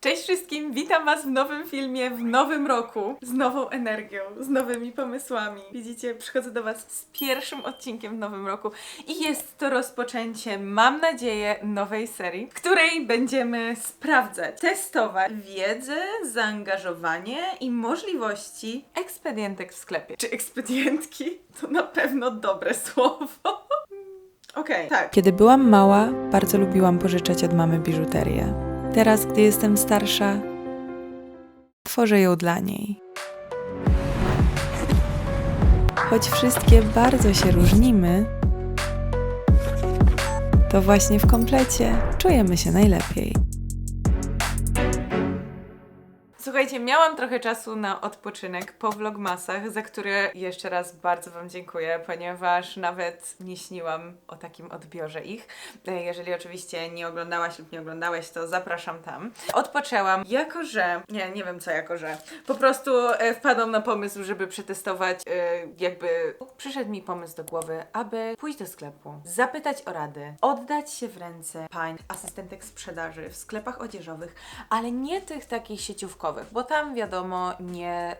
Cześć wszystkim, witam Was w nowym filmie, w nowym roku, z nową energią, z nowymi pomysłami. Widzicie, przychodzę do Was z pierwszym odcinkiem w nowym roku i jest to rozpoczęcie, mam nadzieję, nowej serii, w której będziemy sprawdzać, testować wiedzę, zaangażowanie i możliwości ekspedientek w sklepie. Czy ekspedientki? To na pewno dobre słowo. Okej, tak. Kiedy byłam mała, bardzo lubiłam pożyczać od mamy biżuterię. Teraz, gdy jestem starsza, tworzę ją dla niej. Choć wszystkie bardzo się różnimy, to właśnie w komplecie czujemy się najlepiej. Słuchajcie, miałam trochę czasu na odpoczynek po vlogmasach, za które jeszcze raz bardzo Wam dziękuję, ponieważ nawet nie śniłam o takim odbiorze ich. E, Jeżeli oczywiście nie oglądałaś lub nie oglądałeś, to zapraszam tam. Odpoczęłam, jako że, nie, nie wiem co jako że, po prostu e, wpadłam na pomysł, żeby przetestować, e, jakby przyszedł mi pomysł do głowy, aby pójść do sklepu, zapytać o rady, oddać się w ręce pań, asystentek sprzedaży w sklepach odzieżowych, ale nie tych takich sieciówkowych, bo tam wiadomo nie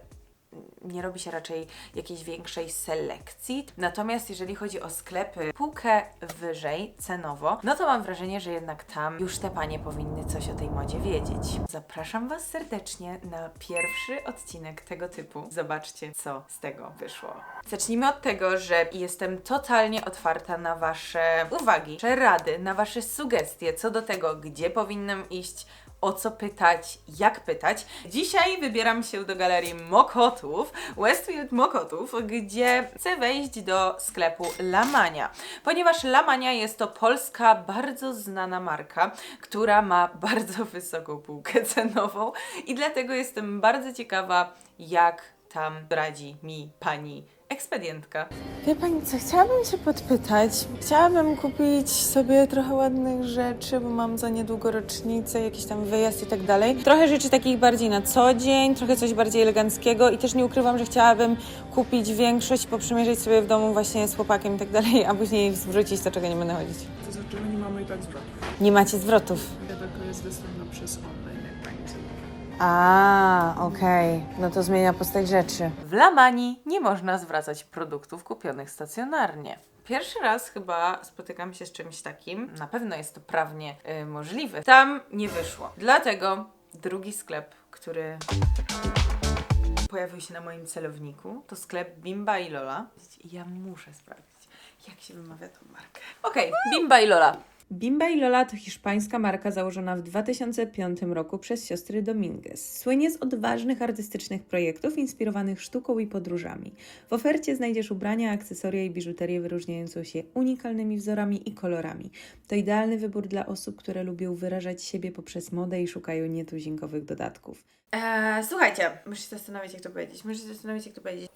nie robi się raczej jakiejś większej selekcji. Natomiast jeżeli chodzi o sklepy półkę wyżej cenowo, no to mam wrażenie, że jednak tam już te panie powinny coś o tej modzie wiedzieć. Zapraszam Was serdecznie na pierwszy odcinek tego typu. Zobaczcie, co z tego wyszło. Zacznijmy od tego, że jestem totalnie otwarta na Wasze uwagi, Wasze rady, na Wasze sugestie co do tego, gdzie powinnam iść, o co pytać, jak pytać. Dzisiaj wybieram się do galerii Mokotów, Westfield Mokotów, gdzie chcę wejść do sklepu Lamania, ponieważ Lamania jest to polska, bardzo znana marka, która ma bardzo wysoką półkę cenową i dlatego jestem bardzo ciekawa, jak tam radzi mi pani ekspedientka. Wie pani co, chciałabym się podpytać. Chciałabym kupić sobie trochę ładnych rzeczy, bo mam za niedługo rocznicę, jakiś tam wyjazd i tak dalej. Trochę rzeczy takich bardziej na co dzień, trochę coś bardziej eleganckiego i też nie ukrywam, że chciałabym kupić większość, poprzymierzyć sobie w domu właśnie z chłopakiem i tak dalej, a później zwrócić to, czego nie będę chodzić. To znaczy, my nie mamy i tak zwrotów. Nie macie zwrotów. Wiadomo jest wysłana przez online. A, okej. No to zmienia postać rzeczy. W Lamanii nie można zwracać produktów kupionych stacjonarnie. Pierwszy raz chyba spotykam się z czymś takim. Na pewno jest to prawnie y, możliwe. Tam nie wyszło. Dlatego drugi sklep, który pojawił się na moim celowniku, to sklep Bimba i Lola. Ja muszę sprawdzić, jak się wymawia tą markę. Okej, Bimba i Lola. Bimba i Lola to hiszpańska marka założona w 2005 roku przez siostry Dominguez. Słynie z odważnych artystycznych projektów inspirowanych sztuką i podróżami. W ofercie znajdziesz ubrania, akcesoria i biżuterię wyróżniającą się unikalnymi wzorami i kolorami. To idealny wybór dla osób, które lubią wyrażać siebie poprzez modę i szukają nietuzinkowych dodatków. Eee, słuchajcie, muszę się zastanowić, jak to powiedzieć. Muszę się zastanowić, jak to powiedzieć.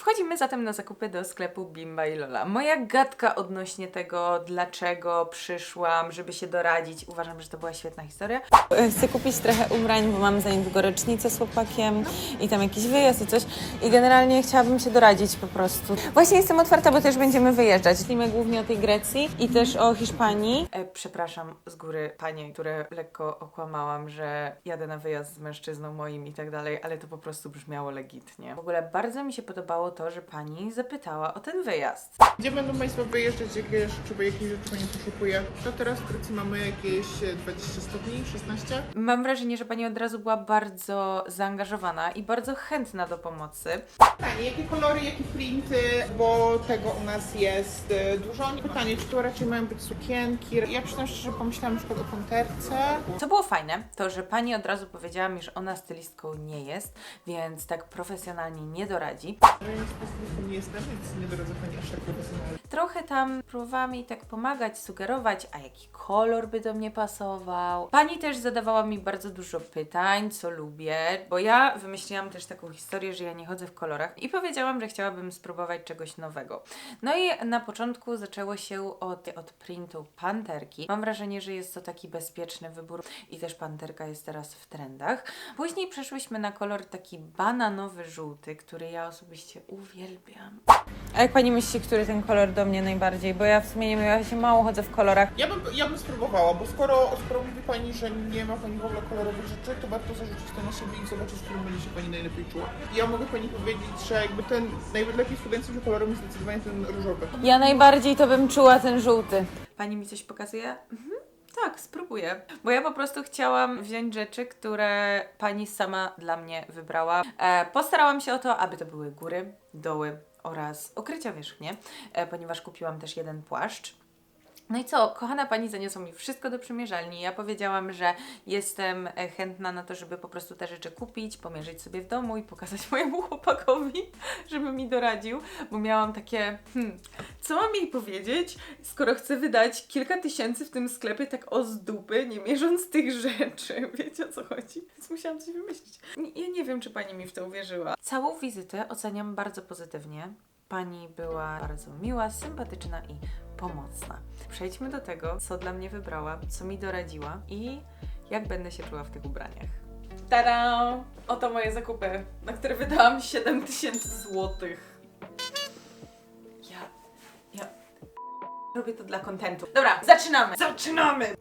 Wchodzimy zatem na zakupy do sklepu Bimba i Lola. Moja gadka odnośnie tego, dlaczego przyszłam, żeby się doradzić, uważam, że to była świetna historia. E, Chcę kupić trochę ubrań, bo mam za niedługo rocznicę z chłopakiem i tam jakiś wyjazd i coś. I generalnie chciałabym się doradzić po prostu. Właśnie jestem otwarta, bo też będziemy wyjeżdżać. Myślimy głównie o tej Grecji i też o Hiszpanii. E, przepraszam z góry panie, które lekko okłamałam, że jadę na wyjazd z mężczyzną moim i tak dalej, ale to po prostu brzmiało legitnie. W ogóle bardzo mi się podobało to, że pani zapytała o ten wyjazd. Gdzie będą Państwo wyjeżdżać, jakie rzeczy, bo jakieś rzeczy Pani poszukuje? To teraz w Grecji mamy jakieś e, 20 stopni, 16? Mam wrażenie, że pani od razu była bardzo zaangażowana i bardzo chętna do pomocy. Pytanie, jakie kolory, jakie printy, bo tego u nas jest e, dużo. Pytanie, czy to raczej mają być sukienki? Ja przyznam szczerze, pomyślałam przykład o konterce. Co było fajne, to że pani od razu powiedziała mi, że ona stylistką nie jest, więc tak profesjonalnie nie doradzi. Nie jestem, więc nie doradzę Pani aż tak. Trochę tam próbowała mi tak pomagać, sugerować, a jaki kolor by do mnie pasował. Pani też zadawała mi bardzo dużo pytań, co lubię, bo ja wymyśliłam też taką historię, że ja nie chodzę w kolorach i powiedziałam, że chciałabym spróbować czegoś nowego. No i na początku zaczęło się od, od printu panterki. Mam wrażenie, że jest to taki bezpieczny wybór i też panterka jest teraz w trendach. Później przeszłyśmy na kolor taki bananowy żółty, który ja osobiście uwielbiam. A jak pani myśli, który ten kolor do mnie najbardziej? Bo ja w sumie nie wiem, ja się mało chodzę w kolorach. Ja bym, ja bym spróbowała, bo skoro, skoro mówi Pani, że nie ma Pani w ogóle kolorowych rzeczy, to warto zarzucić to na siebie i zobaczyć, w którym będzie się Pani najlepiej czuła. Ja mogę Pani powiedzieć, że jakby ten najlepiej składającym się kolorem jest zdecydowanie ten różowy. Ja najbardziej to bym czuła ten żółty. Pani mi coś pokazuje? Mhm. Tak, spróbuję. Bo ja po prostu chciałam wziąć rzeczy, które pani sama dla mnie wybrała. E, postarałam się o to, aby to były góry, doły oraz okrycia wierzchnie, e, ponieważ kupiłam też jeden płaszcz. No i co, kochana pani zaniosła mi wszystko do przymierzalni. Ja powiedziałam, że jestem e, chętna na to, żeby po prostu te rzeczy kupić, pomierzyć sobie w domu i pokazać mojemu chłopakowi, żeby mi doradził, bo miałam takie, hmm, co mam jej powiedzieć, skoro chcę wydać kilka tysięcy w tym sklepie tak o z dupy, nie mierząc tych rzeczy. Wiecie o co chodzi? Więc musiałam coś wymyślić. Ja nie wiem, czy pani mi w to uwierzyła. Całą wizytę oceniam bardzo pozytywnie. Pani była bardzo miła, sympatyczna i pomocna. Przejdźmy do tego, co dla mnie wybrała, co mi doradziła i jak będę się czuła w tych ubraniach. Tada! Oto moje zakupy, na które wydałam 7000 złotych. Ja, ja robię to dla kontentu. Dobra, zaczynamy! Zaczynamy!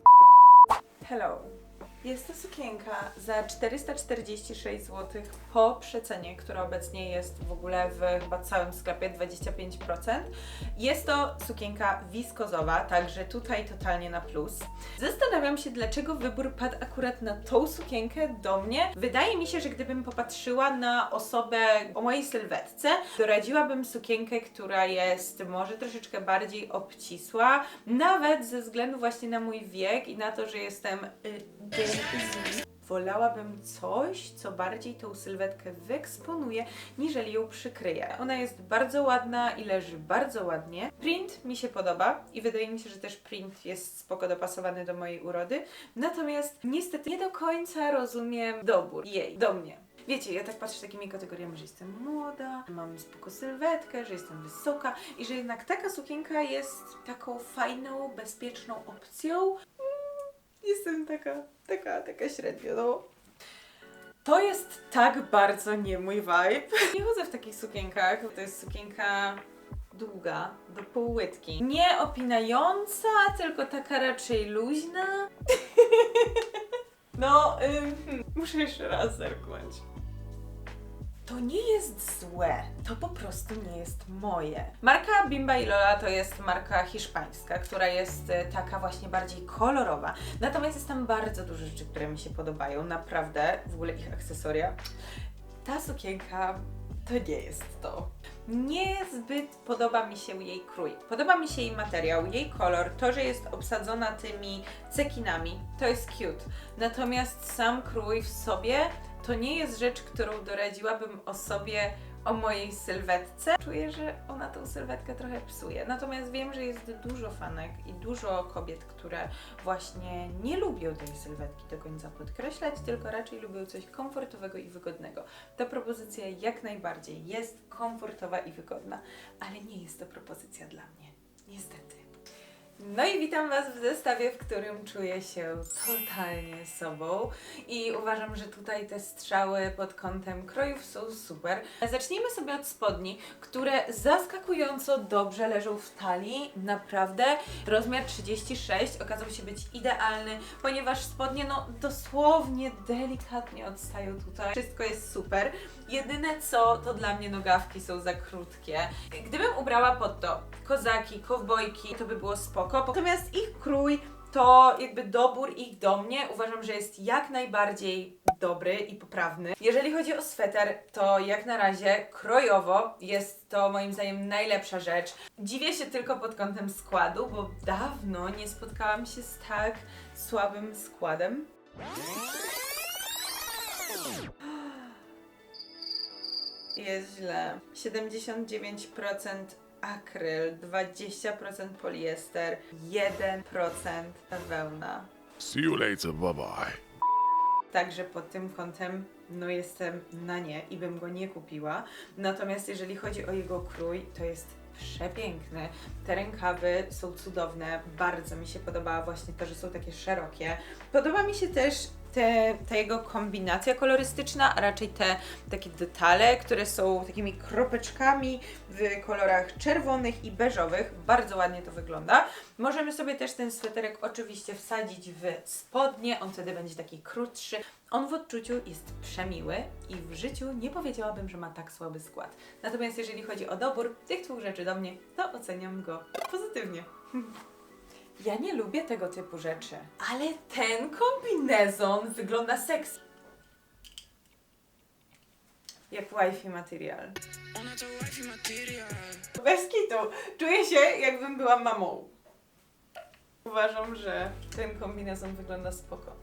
Hello. Jest to sukienka za 446 zł po przecenie, która obecnie jest w ogóle w chyba całym sklepie 25%. Jest to sukienka wiskozowa, także tutaj totalnie na plus. Zastanawiam się, dlaczego wybór padł akurat na tą sukienkę do mnie. Wydaje mi się, że gdybym popatrzyła na osobę o mojej sylwetce, doradziłabym sukienkę, która jest może troszeczkę bardziej obcisła, nawet ze względu właśnie na mój wiek i na to, że jestem y. Wolałabym coś, co bardziej tą sylwetkę wyeksponuje, niżeli ją przykryje. Ona jest bardzo ładna i leży bardzo ładnie. Print mi się podoba i wydaje mi się, że też print jest spoko dopasowany do mojej urody. Natomiast niestety nie do końca rozumiem dobór jej do mnie. Wiecie, ja tak patrzę takimi kategoriami, że jestem młoda, mam spoko sylwetkę, że jestem wysoka i że jednak taka sukienka jest taką fajną, bezpieczną opcją. Jestem taka, taka, taka średnio, no. To jest tak bardzo nie mój vibe. Nie chodzę w takich sukienkach. To jest sukienka długa, do półłytki. Nie opinająca, tylko taka raczej luźna. No, ym, hmm, muszę jeszcze raz zerknąć. To nie jest złe, to po prostu nie jest moje. Marka Bimba i Lola to jest marka hiszpańska, która jest e, taka właśnie bardziej kolorowa. Natomiast jest tam bardzo dużo rzeczy, które mi się podobają, naprawdę, w ogóle ich akcesoria. Ta sukienka to nie jest to. Niezbyt podoba mi się jej krój. Podoba mi się jej materiał, jej kolor, to, że jest obsadzona tymi cekinami, to jest cute. Natomiast sam krój w sobie to nie jest rzecz, którą doradziłabym osobie o mojej sylwetce. Czuję, że ona tą sylwetkę trochę psuje. Natomiast wiem, że jest dużo fanek i dużo kobiet, które właśnie nie lubią tej sylwetki do końca podkreślać, tylko raczej lubią coś komfortowego i wygodnego. Ta propozycja jak najbardziej jest komfortowa i wygodna, ale nie jest to propozycja dla mnie. Niestety. No i witam Was w zestawie, w którym czuję się totalnie sobą i uważam, że tutaj te strzały pod kątem krojów są super. Zacznijmy sobie od spodni, które zaskakująco dobrze leżą w talii, naprawdę. Rozmiar 36 okazał się być idealny, ponieważ spodnie no dosłownie delikatnie odstają tutaj. Wszystko jest super. Jedyne co, to dla mnie nogawki są za krótkie. Gdybym ubrała pod to kozaki, kowbojki, to by było spoko. Natomiast ich krój to jakby dobór ich do mnie uważam, że jest jak najbardziej dobry i poprawny. Jeżeli chodzi o sweter, to jak na razie krojowo jest to moim zdaniem najlepsza rzecz. Dziwię się tylko pod kątem składu, bo dawno nie spotkałam się z tak słabym składem. Jest źle. 79% akryl, 20% poliester, 1% wełna. See you later, bye bye. Także pod tym kątem no jestem na nie i bym go nie kupiła. Natomiast jeżeli chodzi o jego krój, to jest przepiękny. Te rękawy są cudowne. Bardzo mi się podoba właśnie to, że są takie szerokie. Podoba mi się też te, ta jego kombinacja kolorystyczna, a raczej te takie detale, które są takimi kropeczkami w kolorach czerwonych i beżowych. Bardzo ładnie to wygląda. Możemy sobie też ten sweterek oczywiście wsadzić w spodnie, on wtedy będzie taki krótszy. On w odczuciu jest przemiły i w życiu nie powiedziałabym, że ma tak słaby skład. Natomiast jeżeli chodzi o dobór tych dwóch rzeczy do mnie, to oceniam go pozytywnie. Ja nie lubię tego typu rzeczy, ale ten kombinezon wygląda seks. Jak wifi material. Bez kitu. Czuję się, jakbym była mamą. Uważam, że ten kombinezon wygląda spoko.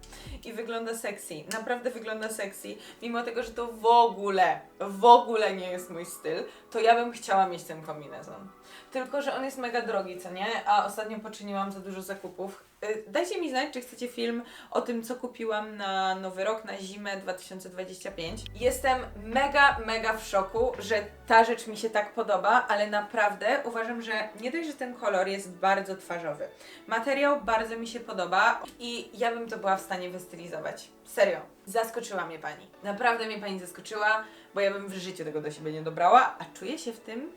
I wygląda sexy. Naprawdę wygląda sexy. Mimo tego, że to w ogóle, w ogóle nie jest mój styl, to ja bym chciała mieć ten kombinezon. Tylko, że on jest mega drogi, co nie? A ostatnio poczyniłam za dużo zakupów. Y, Dajcie mi znać, czy chcecie film o tym, co kupiłam na nowy rok, na zimę 2025. Jestem mega, mega w szoku, że ta rzecz mi się tak podoba, ale naprawdę uważam, że nie dość, że ten kolor jest bardzo twarzowy. Materiał bardzo mi się podoba i ja bym to była w stanie wystylizować. Serio. Zaskoczyła mnie pani. Naprawdę mnie pani zaskoczyła, bo ja bym w życiu tego do siebie nie dobrała, a czuję się w tym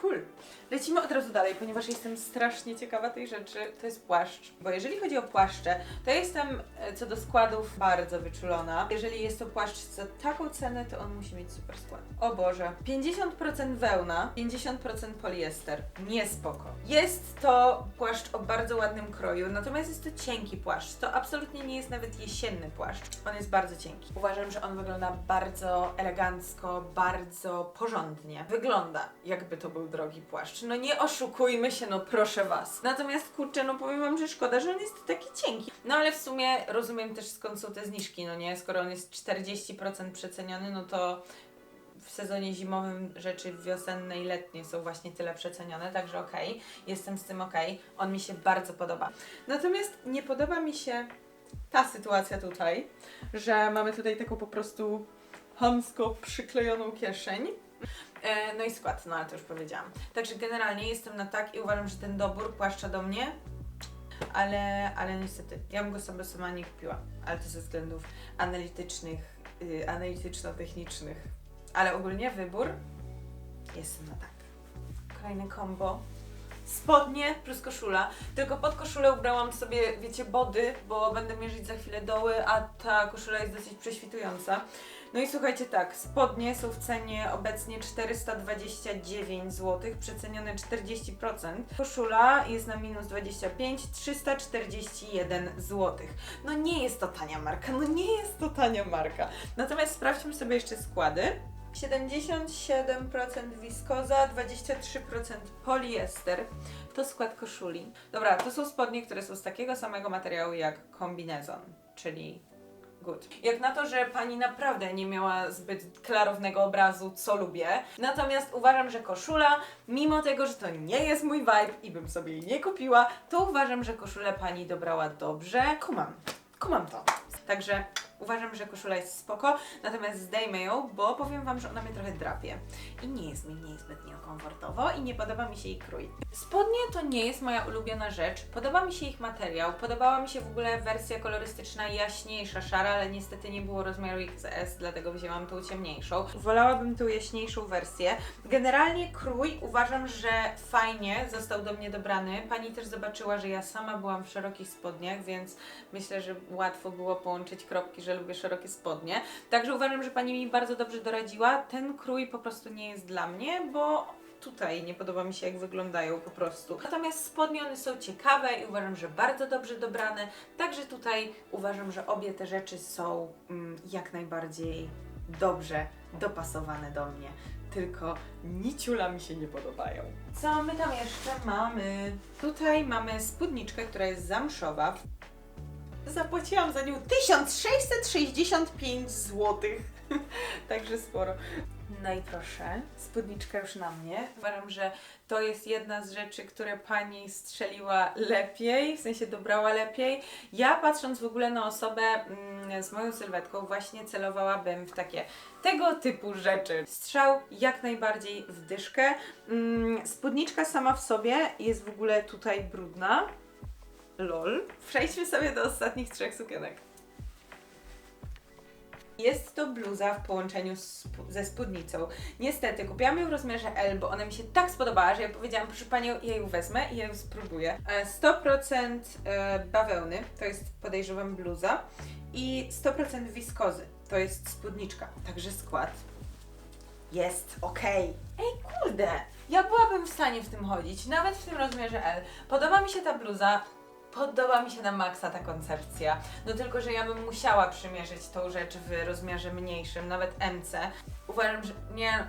쿨. Lecimy od razu dalej, ponieważ jestem strasznie ciekawa tej rzeczy. To jest płaszcz. Bo jeżeli chodzi o płaszcze, to jestem e, co do składów bardzo wyczulona. Jeżeli jest to płaszcz za taką cenę, to on musi mieć super skład. O Boże. 50% wełna, 50% poliester. Nie spoko. Jest to płaszcz o bardzo ładnym kroju, natomiast jest to cienki płaszcz. To absolutnie nie jest nawet jesienny płaszcz. On jest bardzo cienki. Uważam, że on wygląda bardzo elegancko, bardzo porządnie. Wygląda jakby to był drogi płaszcz. No nie oszukujmy się, no proszę was. Natomiast kurczę, no powiem wam, że szkoda, że on jest taki cienki. No ale w sumie rozumiem też skąd są te zniżki, no nie? Skoro on jest 40% przeceniony, no to w sezonie zimowym rzeczy wiosenne i letnie są właśnie tyle przecenione, także okej, jestem z tym okej. On mi się bardzo podoba. Natomiast nie podoba mi się ta sytuacja tutaj, że mamy tutaj taką po prostu hamsko przyklejoną kieszeń. E, no i skład, no ale to już powiedziałam. Także generalnie jestem na tak i uważam, że ten dobór płaszcza do mnie, ale, ale niestety, ja bym go sobie sama nie kupiła, ale to ze względów analitycznych, yy, analityczno-technicznych. Ale ogólnie wybór jestem na tak. Kolejne combo. Spodnie plus koszula. Tylko pod koszulę ubrałam sobie, wiecie, body, bo będę mierzyć za chwilę doły, a ta koszula jest dosyć prześwitująca. No i słuchajcie tak, spodnie są w cenie obecnie 429 zł, przecenione 40%. Koszula jest na minus 25, 341 zł. No nie jest to tania marka, no nie jest to tania marka. Natomiast sprawdźmy sobie jeszcze składy. 77% wiskoza, 23% poliester. To skład koszuli. Dobra, to są spodnie, które są z takiego samego materiału jak kombinezon, czyli good. Jak na to, że pani naprawdę nie miała zbyt klarownego obrazu, co lubię. Natomiast uważam, że koszula, mimo tego, że to nie jest mój vibe i bym sobie jej nie kupiła, to uważam, że koszulę pani dobrała dobrze. Kumam. Kumam to. Także uważam, że koszula jest spoko, natomiast zdejmę ją, bo powiem Wam, że ona mnie trochę drapie. I nie jest mi niezbytnio komfortowo i nie podoba mi się jej krój. Spodnie to nie jest moja ulubiona rzecz. Podoba mi się ich materiał. Podobała mi się w ogóle wersja kolorystyczna jaśniejsza, szara, ale niestety nie było rozmiaru XS, dlatego wzięłam tą ciemniejszą. Wolałabym tą jaśniejszą wersję. Generalnie krój uważam, że fajnie został do mnie dobrany. Pani też zobaczyła, że ja sama byłam w szerokich spodniach, więc myślę, że łatwo było połączyć kropki, lubię szerokie spodnie. Także uważam, że pani mi bardzo dobrze doradziła. Ten krój po prostu nie jest dla mnie, bo tutaj nie podoba mi się, jak wyglądają po prostu. Natomiast spodnie one są ciekawe i uważam, że bardzo dobrze dobrane. Także tutaj uważam, że obie te rzeczy są mm, jak najbardziej dobrze dopasowane do mnie. Tylko niciula mi się nie podobają. Co my tam jeszcze mamy? Tutaj mamy spódniczkę, która jest zamszowa. Zapłaciłam za nią 1665 zł. Także sporo. No i proszę, spódniczka już na mnie. Uważam, że to jest jedna z rzeczy, które pani strzeliła lepiej, w sensie dobrała lepiej. Ja patrząc w ogóle na osobę mm, z moją sylwetką, właśnie celowałabym w takie tego typu rzeczy. Strzał jak najbardziej w dyszkę. Mm, spódniczka sama w sobie jest w ogóle tutaj brudna. Lol. Przejdźmy sobie do ostatnich trzech sukienek. Jest to bluza w połączeniu z, ze spódnicą. Niestety, kupiłam ją w rozmiarze L, bo ona mi się tak spodobała, że ja powiedziałam, proszę Panią, ja ją wezmę i ja ją spróbuję. E, 100% e, bawełny, to jest podejrzewam bluza i 100% wiskozy, to jest spódniczka, także skład jest okej. Ej, kurde! Ja byłabym w stanie w tym chodzić, nawet w tym rozmiarze L. Podoba mi się ta bluza, podoba mi się na maksa ta koncepcja. No tylko, że ja bym musiała przymierzyć tą rzecz w rozmiarze mniejszym, nawet MC. Uważam, że nie.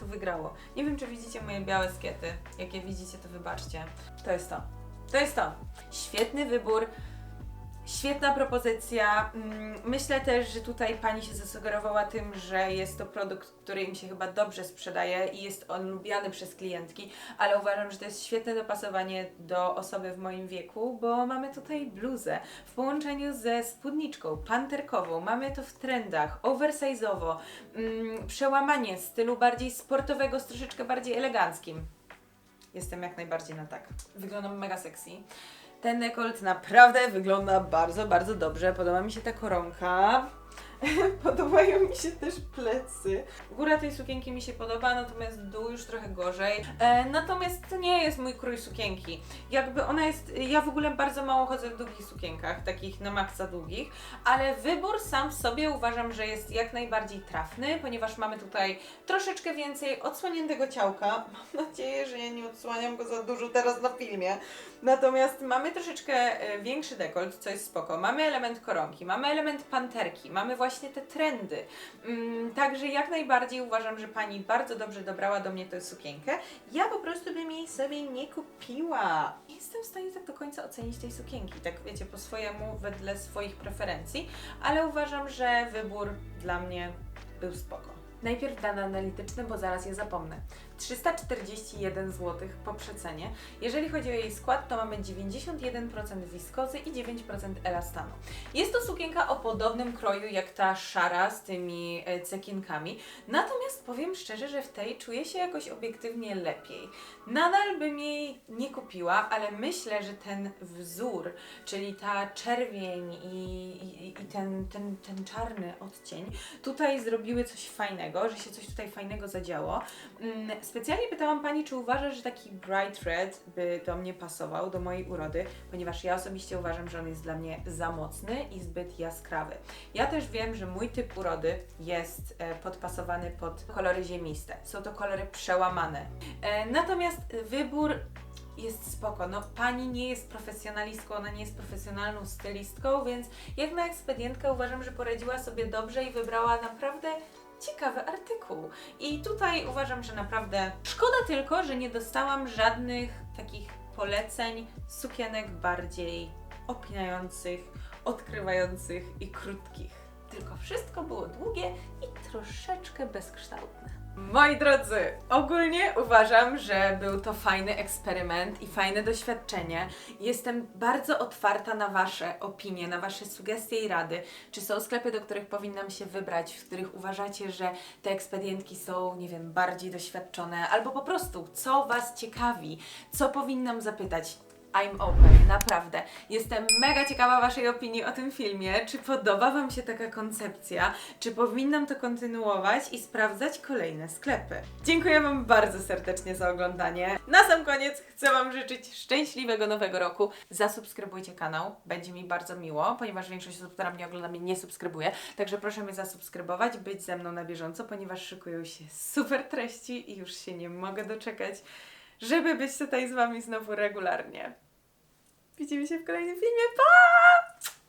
To wygrało. Nie wiem, czy widzicie moje białe skiety. Jak je widzicie, to wybaczcie. To jest to. To jest to. Świetny wybór. Świetna propozycja. Mm, Myślę też, że tutaj pani się zasugerowała tym, że jest to produkt, który im się chyba dobrze sprzedaje i jest on lubiany przez klientki, ale uważam, że to jest świetne dopasowanie do osoby w moim wieku, bo mamy tutaj bluzę w połączeniu ze spódniczką panterkową. Mamy to w trendach, oversize'owo, mm, przełamanie stylu bardziej sportowego z troszeczkę bardziej eleganckim. Jestem jak najbardziej na tak. Wyglądam mega sexy. Ten dekolt naprawdę wygląda bardzo, bardzo dobrze. Podoba mi się ta koronka. Podobają mi się też plecy. Góra tej sukienki mi się podoba, natomiast dół już trochę gorzej. E, natomiast to nie jest mój krój sukienki. Jakby ona jest. Ja w ogóle bardzo mało chodzę w długich sukienkach, takich na maksa długich, ale wybór sam w sobie uważam, że jest jak najbardziej trafny, ponieważ mamy tutaj troszeczkę więcej odsłoniętego ciałka. Mam nadzieję, że ja nie odsłaniam go za dużo teraz na filmie. Natomiast mamy troszeczkę e, większy dekolt, co jest spoko. Mamy element koronki, mamy element panterki, mamy właśnie te trendy. Mm, także jak najbardziej uważam, że pani bardzo dobrze dobrała do mnie tę sukienkę. Ja po prostu bym jej sobie nie kupiła. Nie jestem w stanie tak do końca ocenić tej sukienki, tak wiecie, po swojemu, wedle swoich preferencji, ale uważam, że wybór dla mnie był spoko. Najpierw dane analityczne, bo zaraz je zapomnę. 341 zł po przecenie. Jeżeli chodzi o jej skład, to mamy 91% wiskozy i 9% elastanu. Jest to sukienka o podobnym kroju jak ta szara z tymi e, cekienkami, natomiast powiem szczerze, że w tej czuję się jakoś obiektywnie lepiej. Nadal bym jej nie kupiła, ale myślę, że ten wzór, czyli ta czerwień i, i, i ten, ten, ten czarny odcień, tutaj zrobiły coś fajnego, że się coś tutaj fajnego zadziało. Specjalnie pytałam Pani, czy uważa, że taki bright red by do mnie pasował, do mojej urody, ponieważ ja osobiście uważam, że on jest dla mnie za mocny i zbyt jaskrawy. Ja też wiem, że mój typ urody jest e, podpasowany pod kolory ziemiste. Są to kolory przełamane. E, natomiast wybór jest spoko. No, pani nie jest profesjonalistką, ona nie jest profesjonalną stylistką, więc jak na ekspedientkę uważam, że poradziła sobie dobrze i wybrała naprawdę ciekawy artykuł. I tutaj uważam, że naprawdę szkoda tylko, że nie dostałam żadnych takich poleceń sukienek bardziej opinających, odkrywających i krótkich. Tylko wszystko było długie i troszeczkę bezkształtne. Moi drodzy, ogólnie uważam, że był to fajny eksperyment i fajne doświadczenie. Jestem bardzo otwarta na Wasze opinie, na Wasze sugestie i rady. Czy są sklepy, do których powinnam się wybrać, w których uważacie, że te ekspedientki są, nie wiem, bardziej doświadczone, albo po prostu, co Was ciekawi, co powinnam zapytać. I'm open, naprawdę. Jestem mega ciekawa Waszej opinii o tym filmie. Czy podoba Wam się taka koncepcja? Czy powinnam to kontynuować i sprawdzać kolejne sklepy? Dziękuję Wam bardzo serdecznie za oglądanie. Na sam koniec chcę Wam życzyć szczęśliwego nowego roku. Zasubskrybujcie kanał, będzie mi bardzo miło, ponieważ większość osób, która mnie ogląda, mnie nie subskrybuje. Także proszę mnie zasubskrybować, być ze mną na bieżąco, ponieważ szykują się super treści i już się nie mogę doczekać żeby być tutaj z Wami znowu regularnie. Widzimy się w kolejnym filmie. Pa!